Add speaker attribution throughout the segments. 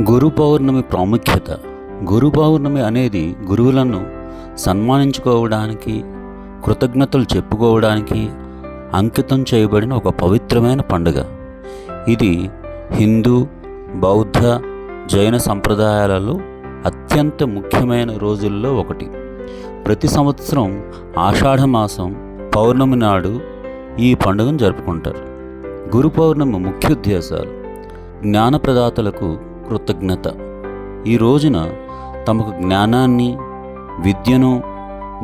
Speaker 1: గురు పౌర్ణమి ప్రాముఖ్యత. గురు పౌర్ణమి అనేది గురువులను సన్మానించుకోవడానికి కృతజ్ఞతలు చెప్పుకోవడానికి అంకితం చేయబడిన ఒక పవిత్రమైన పండుగ. ఇది హిందూ బౌద్ధ జైన సంప్రదాయాలలో అత్యంత ముఖ్యమైన రోజుల్లో ఒకటి. ప్రతి సంవత్సరం ఆషాఢ మాసం పౌర్ణమి నాడు ఈ పండుగను జరుపుకుంటారు. గురు పౌర్ణమి ముఖ్య ఉద్దేశాలు. జ్ఞానప్రదాతలకు కృతజ్ఞత. ఈ రోజున తమకు జ్ఞానాన్ని విద్యను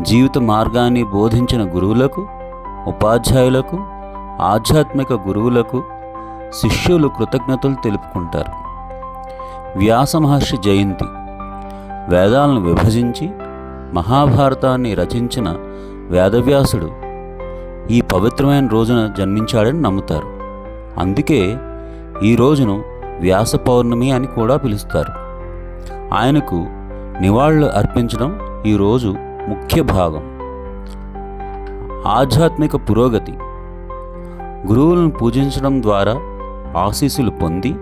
Speaker 1: జీవిత మార్గాన్ని బోధించిన గురువులకు ఉపాధ్యాయులకు ఆధ్యాత్మిక గురువులకు శిష్యులు కృతజ్ఞతలు తెలుపుకుంటారు. వ్యాస మహర్షి జయంతి. వేదాలను విభజించి మహాభారతాన్ని రచించిన వేదవ్యాసుడు ఈ పవిత్రమైన రోజున జన్మించాడని నమ్ముతారు. అందుకే ఈ రోజును వ్యాస పౌర్ణమి అని కూడా పిలుస్తారు. ఆయనకు నివాళులు అర్పించడం ఈరోజు ముఖ్య భాగం. ఆధ్యాత్మిక పురోగతి. గురువులను పూజించడం ద్వారా ఆశీస్సులు పొంది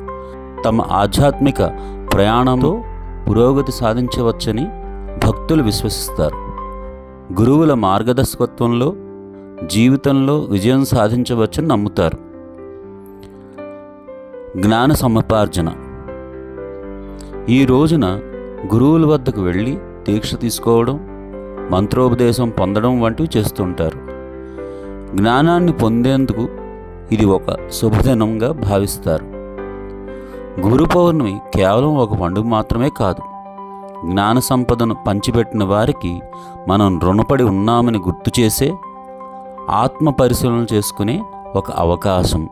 Speaker 1: తమ ఆధ్యాత్మిక ప్రయాణంలో పురోగతి సాధించవచ్చని భక్తులు విశ్వసిస్తారు. గురువుల మార్గదర్శకత్వంలో జీవితంలో విజయం సాధించవచ్చని నమ్ముతారు. జ్ఞాన సముపార్జన ఈ రోజున గురువుల వద్దకు వెళ్ళి దీక్ష తీసుకోవడం మంత్రోపదేశం పొందడం వంటివి చేస్తుంటారు. జ్ఞానాన్ని పొందేందుకు ఇది ఒక శుభదినంగా భావిస్తారు. గురు పౌర్ణమి కేవలం ఒక పండుగ మాత్రమే కాదు జ్ఞాన సంపదను పంచిపెట్టిన వారికి మనం రుణపడి ఉన్నామని గుర్తు చేసే ఆత్మ పరిశీలన చేసుకునే ఒక అవకాశం.